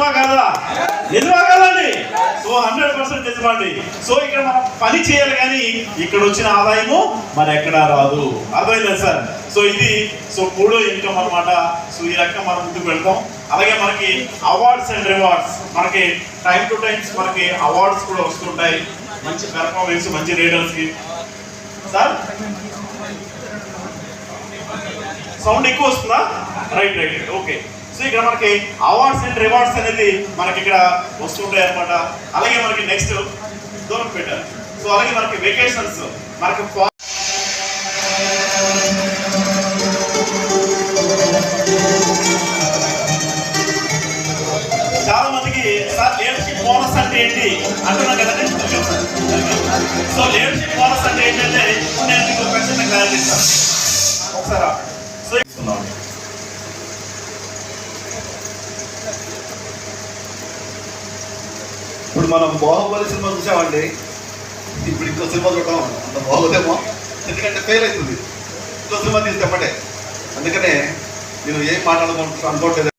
నిజమా కాదా? నిజమా కాదండి. సో హండ్రెడ్ పర్సెంట్ నిజమండి సో ఇక్కడ మనం పని చేయాలి కానీ ఇక్కడ వచ్చిన ఆదాయము మరి ఎక్కడా రాదు. అర్థమైందా సార్? సో ఇది సో మూడో ఇన్కమ్ అన్నమాట. సో ఈ రకంగా మనం ముందుకు వెళ్తాం. అలాగే మనకి అవార్డ్స్ అండ్ రివార్డ్స్. మనకి టైం టు టైమ్స్ మనకి అవార్డ్స్ కూడా వస్తుంటాయి. మంచి పెర్ఫార్మెన్స్ మంచి రీడర్స్కి సార్? సౌండ్ ఎక్కువ వస్తుందా? Right right. ఓకే. సో ఇక్కడ మనకి అవార్డ్స్ అండ్ రివార్డ్స్ అనేది మనకి ఇక్కడ వస్తుంటాయి అనమాట అలాగే మనకి నెక్స్ట్ దూరం పెట్టారు సో అలాగే మనకి వెకేషన్స్ మనకి చాలా మందికి సార్ లీడర్షిప్ బోనస్ అంటే ఏంటి? అంటున్నాం కదండి సో లీడర్షిప్ బోనస్ అంటే ఏంటంటే నేను మీకు ఒక క్లారిటీ ఇస్తాను ఒకసారి? సో ఇప్పుడు మనం బాహుబలి సినిమా చూసామండి. ఇప్పుడు ఇంకో సినిమా చూడటం అంత బాగోదేమో. ఎందుకంటే ఫెయిల్ అవుతుంది. ఇంకో సినిమా తీసి అమ్మటే అందుకనే నేను ఏం మాట్లాడమనుకుంటున్నా అనుకోవట్లేదు.